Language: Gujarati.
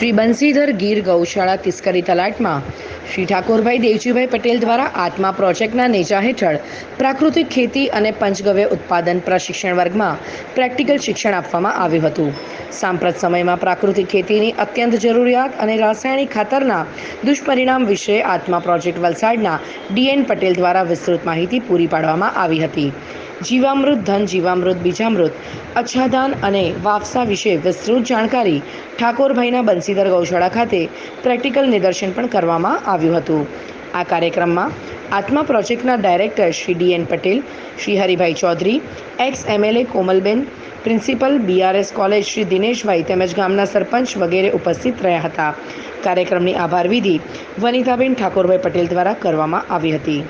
શ્રી બંસીધર ગીર ગૌશાળા તિસ્કરી તલાટમાં. શ્રી ઠાકોરભાઈ દેવજીભાઈ પટેલ દ્વારા આત્મા પ્રોજેક્ટના નેજા હેઠળ પ્રાકૃતિક ખેતી અને પંચગવ્ય ઉત્પાદન પ્રશિક્ષણ વર્ગમાં પ્રેક્ટિકલ શિક્ષણ આપવામાં આવ્યું હતું. સાંપ્રત સમયમાં પ્રાકૃતિક ખેતીની અત્યંત જરૂરિયાત અને રાસાયણિક ખાતરના દુષ્પરિણામ વિશે આત્મા પ્રોજેક્ટ વલસાડના ડીએન પટેલ દ્વારા વિસ્તૃત માહિતી પૂરી પાડવામાં આવી હતી. જીવામૃત, ધન જીવામૃત, બીજામૃત, અચ્છાદાન અને વાફસા વિશે વિસ્તૃત જાણકારી ઠાકોરભાઈના બંસીધર ગૌશાળા ખાતે પ્રેક્ટિકલ નિદર્શન પણ કરવામાં આવ્યું હતું. આ કાર્યક્રમમાં આત્મા પ્રોજેક્ટના director Shri D N Patel, Shri Haribhai Chaudhari, ex MLA Komalben, principal BRS college Shri Dineshbhai તેમજ ગામના સરપંચ વગેરે ઉપસ્થિત રહ્યા હતા. કાર્યક્રમની આભાર વિધિ વનિતાબેન ઠાકોરભાઈ પટેલ દ્વારા કરવામાં આવી હતી.